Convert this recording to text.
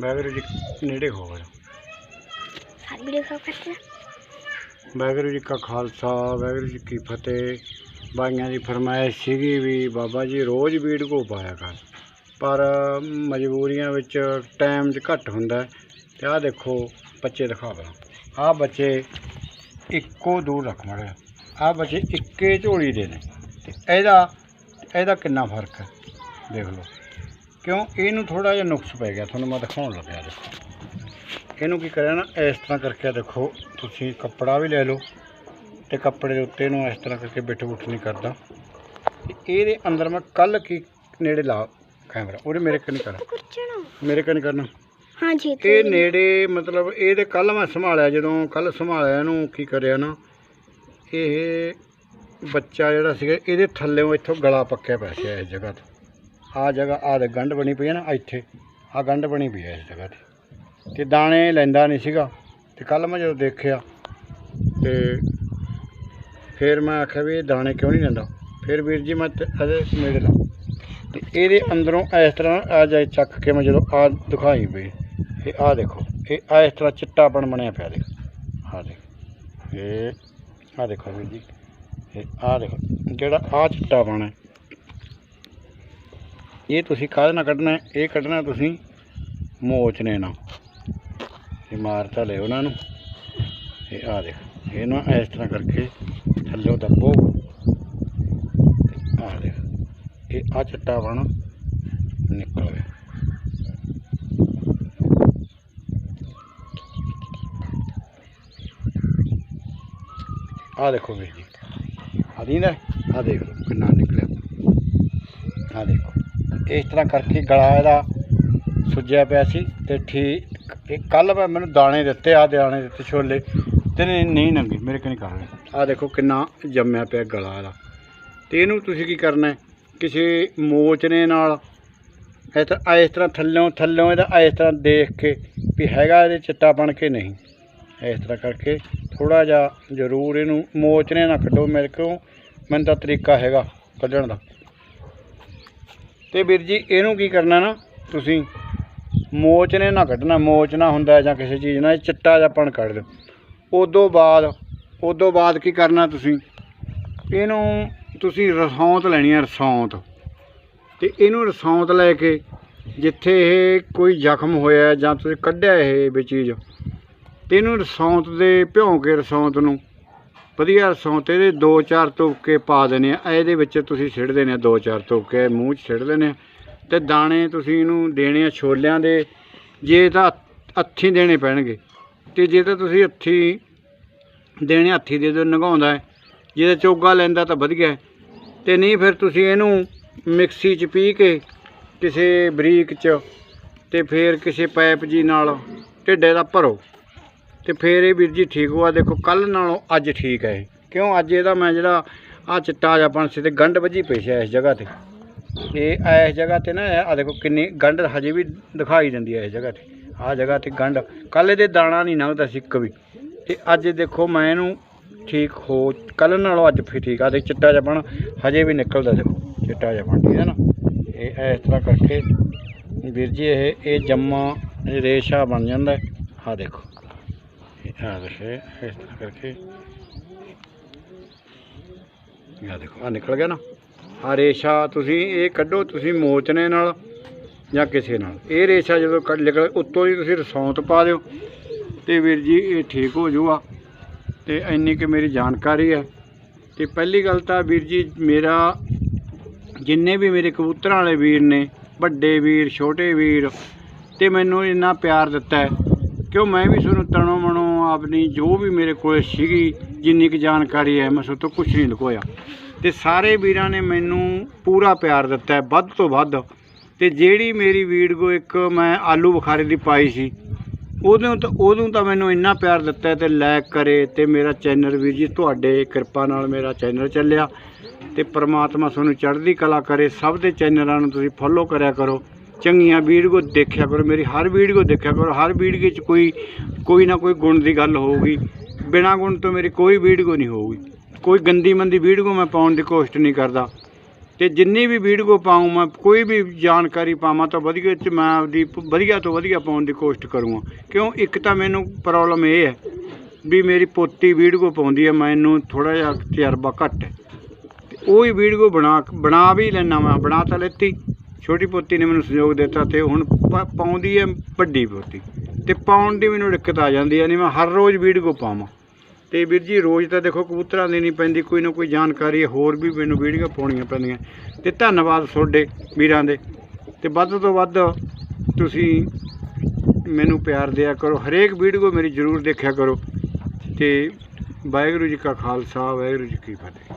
ਵਾਹਿਗੁਰੂ ਜੀ ਨੇੜੇ ਹੋ ਗਿਆ। ਸਾਰੀ ਵੀਡੀਓ ਖਰਾਬ ਕਰਤੀ ਵਾਹਿਗੁਰੂ ਜੀ ਕਾ ਖਾਲਸਾ ਵਾਹਿਗੁਰੂ ਜੀ ਕੀ ਫਤਿਹ। ਬਾਈਆਂ ਦੀ ਫਰਮਾਇਸ਼ ਸੀਗੀ ਵੀ ਬਾਬਾ ਜੀ ਰੋਜ਼ ਵੀਡੀਓ ਪਾਇਆ ਕਰ। ਪਰ ਮਜਬੂਰੀਆਂ ਵਿੱਚ ਟਾਈਮ 'ਚ ਘੱਟ ਹੁੰਦਾ। ਤੇ ਆਹ ਦੇਖੋ ਬੱਚੇ ਦਿਖਾ ਦਾਂ ਆਹ ਬੱਚੇ ਇੱਕੋ ਦੂਰ ਰੱਖ ਮੜਿਆ ਆਹ ਬੱਚੇ ਇੱਕੇ ਝੋਲੀ ਦੇ ਨੇ। ਤੇ ਇਹਦਾ ਇਹਦਾ ਕਿੰਨਾ ਫ਼ਰਕ ਹੈ? ਦੇਖ ਲਓ। ਕਿਉਂ? ਇਹਨੂੰ ਥੋੜਾ ਜਿਹਾ ਨੁਕਸ ਪੈ ਗਿਆ। ਤੁਹਾਨੂੰ ਮੈਂ ਦਿਖਾਉਣ ਲੱਗਿਆ ਦੇਖੋ। ਇਹਨੂੰ ਕੀ ਕਰਿਆ ਨਾ ਇਸ ਤਰ੍ਹਾਂ ਕਰਕੇ ਦੇਖੋ ਤੁਸੀਂ ਕੱਪੜਾ ਵੀ ਲੈ ਲਓ ਤੇ ਕੱਪੜੇ ਦੇ ਉੱਤੇ ਇਹਨੂੰ ਇਸ ਤਰ੍ਹਾਂ ਕਰਕੇ ਬਿੱਠ ਬੁੱਠ ਨਹੀਂ ਕਰਦਾ। ਇਹਦੇ ਅੰਦਰ ਮੈਂ ਕੱਲ ਕੀ ਨੇੜੇ ਲਾ ਕੈਮਰਾ ਉਹਦੇ ਮੇਰੇ ਕੰਨ ਕਰ ਕੁੱਚਣਾ ਮੇਰੇ ਕੰਨ ਕਰਨਾ। ਹਾਂ ਜੀ ਇਹ ਨੇੜੇ ਮਤਲਬ ਇਹਦੇ ਕੱਲ ਮੈਂ ਸੰਭਾਲਿਆ ਜਦੋਂ ਕੱਲ ਸੰਭਾਲਿਆ ਇਹਨੂੰ ਕੀ ਕਰਿਆ ਨਾ ਇਹ ਬੱਚਾ ਜਿਹੜਾ ਸੀਗਾ ਇਹਦੇ ਥੱਲੇੋਂ ਇੱਥੋਂ ਗਲਾ ਪੱਕਿਆ ਪਿਆ ਸੀ ਇਸ ਜਗ੍ਹਾ ਤੇ। ਆਹ ਜਗ੍ਹਾ, ਆਹ ਦੇ ਗੰਢ ਬਣੀ ਪਈ ਹੈ ਨਾ ਇੱਥੇ। ਆਹ ਗੰਢ ਬਣੀ ਪਈ ਹੈ ਇਸ ਜਗ੍ਹਾ ਤੇ। ਤੇ ਦਾਣੇ ਲੈਂਦਾ ਨਹੀਂ ਸੀਗਾ। ਤੇ ਕੱਲ ਮੈਂ ਜਦੋਂ ਦੇਖਿਆ, ਤੇ ਫਿਰ ਮੈਂ ਆਖਿਆ ਵੀ ਇਹ ਦਾਣੇ ਕਿਉਂ ਨਹੀਂ ਲੈਂਦਾ? ਫਿਰ ਵੀਰ ਜੀ ਮੈਂ ਇਹਦੇ ਨੇੜੇ ਲਾ। ਤੇ ਇਹਦੇ ਅੰਦਰੋਂ ਇਸ ਤਰ੍ਹਾਂ ਆ ਜਾਏ ਚੱਕ ਕੇ ਮੈਂ ਜਦੋਂ ਆ ਦਿਖਾਈ ਪਈ ਇਹ ਆ ਦੇਖੋ, ਇਹ ਆ ਇਸ ਤਰ੍ਹਾਂ ਚਿੱਟਾਪਣ ਬਣਿਆ ਪਿਆ ਦੇਖ। ਆ ਦੇਖ। ਇਹ ਆ ਦੇਖੋ ਵੀਰ ਜੀ, ਇਹ ਆ ਦੇਖੋ, ਜਿਹੜਾ ਆ ਚਿੱਟਾਪਣ ਹੈ। ਇਹ ਤੁਸੀਂ ਕਾਹਦੇ ਨਾਲ ਕੱਢਣਾ ਇਹ ਕੱਢਣਾ ਤੁਸੀਂ ਮੋਚਨੇ ਨਾਲ ਇਹ ਮਾਰਤਾ ਲਿਓ ਉਹਨਾਂ ਨੂੰ ਇਹ ਆ ਦੇਖ, ਇਹਨੂੰ ਇਸ ਤਰ੍ਹਾਂ ਕਰਕੇ ਥੱਲੇ ਦੱਬੋ। ਆ ਦੇਖ, ਇਹ ਆ ਚਿੱਟਾਪਣ ਨਿਕਲ ਗਿਆ। ਆ ਦੇਖੋ ਵੀਰ ਜੀ। ਆ ਦੀਂਦਾ ਆ ਦੇਖੋ ਕਿੰਨਾ ਨਿਕਲਿਆ। ਆ ਦੇਖੋ। ਇਸ ਤਰ੍ਹਾਂ ਕਰਕੇ ਗਲਾ ਇਹਦਾ ਸੁੱਜਿਆ ਪਿਆ ਸੀ ਤੇ ਠੀਕ, ਇਹ ਕੱਲ ਮੈਂ ਮੈਨੂੰ ਦਾਣੇ ਦਿੱਤੇ ਆ ਦਾਣੇ ਦਿੱਤੇ ਛੋਲੇ, ਤੇ ਨਹੀਂ ਨੰਗੇ, ਮੇਰੇ ਕੋਲ ਨਹੀਂ ਕਰ ਰਹੇ। ਆ ਦੇਖੋ ਕਿੰਨਾ ਜੰਮਿਆ ਪਿਆ ਗਲਾ ਇਹਦਾ। ਤੇ ਇਹਨੂੰ ਤੁਸੀਂ ਕੀ ਕਰਨਾ ਕਿਸੇ ਮੋਚਨੇ ਨਾਲ ਇਸ ਤਰ੍ਹਾਂ ਇਸ ਤਰ੍ਹਾਂ ਥੱਲਿਓਂ ਥੱਲੋਂ ਇਹਦਾ ਇਸ ਤਰ੍ਹਾਂ ਦੇਖ ਕੇ ਵੀ ਹੈਗਾ ਇਹਦੇ ਚਿੱਟਾ ਬਣ ਕੇ ਨਹੀਂ। ਇਸ ਤਰ੍ਹਾਂ ਕਰਕੇ ਥੋੜਾ ਜਿਹਾ ਜ਼ਰੂਰ ਇਹਨੂੰ ਮੋਚਨੇ ਨਾਲ ਕੱਢੋ ਮੇਰੇ ਕੋਲ। ਮੈਨੂੰ ਤਾਂ ਤਰੀਕਾ ਹੈਗਾ ਕੱਢਣ ਦਾ। ਤੇ ਵੀਰ ਜੀ, ਇਹਨੂੰ ਕੀ ਕਰਨਾ ਨਾ, ਤੁਸੀਂ ਮੋਚ ਨੇ ਨਾ ਕੱਢਣਾ, ਮੋਚ ਨਾ ਹੁੰਦਾ ਜਾਂ ਕਿਸੇ ਚੀਜ਼ ਨਾਲ, ਇਹ ਚਿੱਟਾ ਜਿਹਾ ਪਣ ਕੱਢ ਦਿਓ। ਉਦੋਂ ਬਾਅਦ ਉਦੋਂ ਬਾਅਦ ਕੀ ਕਰਨਾ ਤੁਸੀਂ? ਇਹਨੂੰ ਤੁਸੀਂ ਰਸੌਂਤ ਲੈਣੀ ਹੈ ਰਸੌਂਤ। ਤੇ ਇਹਨੂੰ ਰਸੌਂਤ ਲੈ ਕੇ, ਜਿੱਥੇ ਇਹ ਕੋਈ ਜ਼ਖਮ ਹੋਇਆ ਜਾਂ ਤੁਸੀਂ ਕੱਢਿਆ ਇਹ ਵੀ ਚੀਜ਼, ਤੇ ਇਹਨੂੰ ਰਸੌਂਤ ਦੇ, ਭਿਉਂ ਕੇ ਰਸੌਂਤ ਨੂੰ ਵਧੀਆ ਰਸੌਂਤ ਇਹਦੇ ਦੋ ਚਾਰ ਤੁਪਕੇ ਪਾ ਦੇਣੇ ਆ। ਇਹਦੇ ਵਿੱਚ ਤੁਸੀਂ ਸਿੱਟ ਦੇਣੇ ਆ ਦੋ ਚਾਰ ਤੁਪਕੇ, ਮੂੰਹ 'ਚ ਸਿੱਟ ਦੇਣੇ ਆ। ਤੇ ਦਾਣੇ ਤੁਸੀਂ ਇਹਨੂੰ ਦੇਣੇ ਆ ਛੋਲਿਆਂ ਦੇ। ਜੇ ਤਾਂ ਹੱਥੀਂ ਦੇਣੇ ਪੈਣਗੇ। ਤੇ ਜੇ ਤਾਂ ਤੁਸੀਂ ਹੱਥੀ ਦੇਣੇ ਹੱਥੀ ਦੇ ਦਿਓ, ਨਗਾਉਂਦਾ ਹੈ। ਜੇ ਤਾਂ ਚੋਗਾ ਲੈਂਦਾ ਤਾਂ ਵਧੀਆ ਹੈ। ਤੇ ਨਹੀਂ ਫਿਰ ਤੁਸੀਂ ਇਹਨੂੰ ਮਿਕਸੀ 'ਚ ਪੀ ਕੇ ਕਿਸੇ ਬਰੀਕ 'ਚ ਤੇ ਫਿਰ ਕਿਸੇ ਪਾਈਪ ਜੀ ਨਾਲ ਢਿੱਡੇ ਦਾ ਭਰੋ। ਤੇ ਫਿਰ ਇਹ ਵੀਰ ਜੀ ਠੀਕ ਹੋਆ। ਦੇਖੋ ਕੱਲ ਨਾਲੋਂ ਅੱਜ ਠੀਕ ਹੈ ਇਹ। ਕਿਉਂ? ਅੱਜ ਇਹਦਾ ਮੈਂ ਜਿਹੜਾ ਆ ਚਿੱਟਾ ਜਾਪਣ ਸੀ ਤੇ ਗੰਢ ਵੱਜੀ ਪਈ ਸੀ ਇਸ ਜਗ੍ਹਾ ਤੇ। ਇਹ ਇਸ ਜਗ੍ਹਾ ਤੇ ਨਾ ਆ ਦੇਖੋ ਕਿੰਨੀ ਗੰਢ ਹਜੇ ਵੀ ਦਿਖਾਈ ਦਿੰਦੀ ਹੈ ਇਸ ਜਗ੍ਹਾ ਤੇ। ਆ ਜਗ੍ਹਾ ਤੇ ਗੰਢ। ਕੱਲ ਇਹਦੇ ਦਾਣਾ ਨਹੀਂ ਲੰਘਦਾ ਸੀ ਇੱਕ ਵੀ। ਤੇ ਅੱਜ ਦੇਖੋ ਮੈਂ ਇਹਨੂੰ ਠੀਕ ਹੋ ਕੱਲ ਨਾਲੋਂ ਅੱਜ ਫਿਰ ਠੀਕ ਆ। ਦੇ ਚਿੱਟਾ ਜਿਹਾ ਹਜੇ ਵੀ ਨਿਕਲਦਾ ਦੇਖੋ, ਚਿੱਟਾ ਜਿਹਾ ਠੀਕ ਹੈ ਨਾ? ਇਹ ਇਸ ਤਰ੍ਹਾਂ ਕਰਕੇ ਵੀਰ ਜੀ, ਇਹ ਇਹ ਜੰਮਾ, ਇਹ ਰੇਸ਼ਾ ਬਣ ਜਾਂਦਾ ਆ ਦੇਖੋ। ਆ ਦੇਖੇ ਇਸ ਤਰ੍ਹਾਂ ਕਰਕੇ। ਇਹ ਦੇਖੋ ਆ ਨਿਕਲ ਗਿਆ ਨਾ। ਆ ਰੇਸ਼ਾ ਤੁਸੀਂ, ਇਹ ਕੱਢੋ, ਤੁਸੀਂ ਮੋਚਨੇ ਨਾਲ ਜਾਂ ਕਿਸੇ ਨਾਲ। ਇਹ ਰੇਸ਼ਾ ਜਦੋਂ ਕੱਢ ਨਿਕਲ ਉੱਤੋਂ ਹੀ ਤੁਸੀਂ ਰਸੌਂਤ ਪਾ ਦਿਓ। ਤੇ ਵੀਰ ਜੀ, ਇਹ ਠੀਕ ਹੋ ਜਾਊਗਾ। ਤੇ ਇੰਨੀ ਕਿ ਮੇਰੀ ਜਾਣਕਾਰੀ ਹੈ। ਤੇ ਪਹਿਲੀ ਗੱਲ ਤਾਂ ਵੀਰ ਜੀ, ਮੇਰਾ ਜਿੰਨੇ ਵੀ ਮੇਰੇ ਕਬੂਤਰਾਂ ਵਾਲੇ ਵੀਰ ਨੇ, ਵੱਡੇ ਵੀਰ, ਛੋਟੇ ਵੀਰ, ਤੇ ਮੈਨੂੰ ਇੰਨਾ ਪਿਆਰ ਦਿੱਤਾ ਹੈ। ਕਿਉਂ ਮੈਂ ਵੀ ਤੁਹਾਨੂੰ ਤਣੋ ਮਣੋ ਆਪਣੀ ਜੋ ਵੀ ਮੇਰੇ ਕੋਲ ਸੀਗੀ, ਜਿੰਨੀ ਕੁ ਜਾਣਕਾਰੀ ਹੈ, ਮੈਂ ਸੋ ਤੋਂ ਕੁਝ ਨਹੀਂ ਲੁਕੋਇਆ। ਤੇ ਸਾਰੇ ਵੀਰਾਂ ਨੇ ਮੈਨੂੰ ਪੂਰਾ ਪਿਆਰ ਦਿੱਤਾ ਹੈ, ਵੱਧ ਤੋਂ ਵੱਧ। ਤੇ ਜਿਹੜੀ ਮੇਰੀ ਵੀਡੀਓ ਇੱਕ ਮੈਂ ਆਲੂ ਬੁਖਾਰੇ ਦੀ ਪਾਈ ਸੀ ਉਦੋਂ ਤਾਂ ਉਦੋਂ ਤਾਂ ਮੈਨੂੰ ਇੰਨਾ ਪਿਆਰ ਦਿੱਤਾ ਹੈ ਤੇ ਲਾਇਕ ਕਰੇ ਤੇ ਮੇਰਾ ਚੈਨਲ ਵੀਰ ਜੀ ਤੁਹਾਡੇ ਕਿਰਪਾ ਨਾਲ ਮੇਰਾ ਚੈਨਲ ਚੱਲਿਆ। ਤੇ ਪ੍ਰਮਾਤਮਾ ਤੁਹਾਨੂੰ ਚੜ੍ਹਦੀ ਕਲਾ ਕਰੇ, ਸਭ ਦੇ ਚੈਨਲਾਂ ਨੂੰ ਤੁਸੀਂ ਫੋਲੋ ਕਰਿਆ ਕਰੋ। ਚੰਗੀਆਂ ਵੀਡੀਓ ਦੇਖਿਆ ਕਰੋ, ਮੇਰੀ ਹਰ ਵੀਡੀਓ ਦੇਖਿਆ ਕਰੋ, ਹਰ ਵੀਡੀਓ 'ਚ ਕੋਈ ਕੋਈ ਨਾ ਕੋਈ ਗੁਣ ਦੀ ਗੱਲ ਹੋਊਗੀ। ਬਿਨਾਂ ਗੁਣ ਤੋਂ ਮੇਰੀ ਕੋਈ ਵੀਡੀਓ ਨਹੀਂ ਹੋਊਗੀ। ਕੋਈ ਗੰਦੀ ਮੰਦੀ ਵੀਡੀਓ ਮੈਂ ਪਾਉਣ ਦੀ ਕੋਸ਼ਿਸ਼ ਨਹੀਂ ਕਰਦਾ। ਤੇ ਜਿੰਨੀ ਵੀ ਵੀਡੀਓ ਪਾਉਂ, ਮੈਂ ਕੋਈ ਵੀ ਜਾਣਕਾਰੀ ਪਾਵਾਂ ਤਾਂ ਵਧੀਆ ਚ ਮੈਂ ਆਪਦੀ ਵਧੀਆ ਤੋਂ ਵਧੀਆ ਪਾਉਣ ਦੀ ਕੋਸ਼ਿਸ਼ ਕਰੂੰਗਾ। ਕਿਉਂ? ਇੱਕ ਤਾਂ ਮੈਨੂੰ ਪ੍ਰੋਬਲਮ ਇਹ ਹੈ ਵੀ ਮੇਰੀ ਪੋਤੀ ਵੀਡੀਓ ਪਾਉਂਦੀ ਹੈ, ਮੈਨੂੰ ਥੋੜਾ ਜਿਹਾ ਤਜਰਬਾ ਘੱਟ ਹੈ। ਤੇ ਉਹ ਹੀ ਵੀਡੀਓ ਬਣਾ ਬਣਾ ਵੀ ਲੈਣਾ ਮੈਂ, ਬਣਾ ਤਾਂ ਲੈਤੀ। ਛੋਟੀ ਪੋਤੀ ਨੇ ਮੈਨੂੰ ਸਹਿਯੋਗ ਦਿੱਤਾ ਤੇ ਹੁਣ ਪਾ- ਪਾਉਂਦੀ ਹੈ ਵੱਡੀ ਪੋਤੀ। ਤੇ ਪਾਉਣ ਦੀ ਮੈਨੂੰ ਦਿੱਕਤ ਆ ਜਾਂਦੀ ਹੈ ਨਹੀਂ ਮੈਂ ਹਰ ਰੋਜ਼ ਵੀਡੀਓ ਪਾਵਾਂ। ਤੇ ਵੀਰ ਜੀ, ਰੋਜ਼ ਤਾਂ ਦੇਖੋ ਕਬੂਤਰਾਂ ਦੀ ਨਹੀਂ ਪੈਂਦੀ, ਕੋਈ ਨਾ ਕੋਈ ਜਾਣਕਾਰੀ ਹੋਰ ਵੀ ਮੈਨੂੰ ਵੀਡੀਓ ਪਾਉਣੀਆਂ ਪੈਂਦੀਆਂ। ਤੇ ਧੰਨਵਾਦ ਤੁਹਾਡੇ ਵੀਰਾਂ ਦੇ। ਤੇ ਵੱਧ ਤੋਂ ਵੱਧ ਤੁਸੀਂ ਮੈਨੂੰ ਪਿਆਰ ਦਿਆ ਕਰੋ, ਹਰੇਕ ਵੀਡੀਓ ਮੇਰੀ ਜ਼ਰੂਰ ਦੇਖਿਆ ਕਰੋ। ਤੇ ਵਾਹਿਗੁਰੂ ਜੀ ਕਾ ਖਾਲਸਾ, ਵਾਹਿਗੁਰੂ ਜੀ ਕੀ ਫਤਿਹ।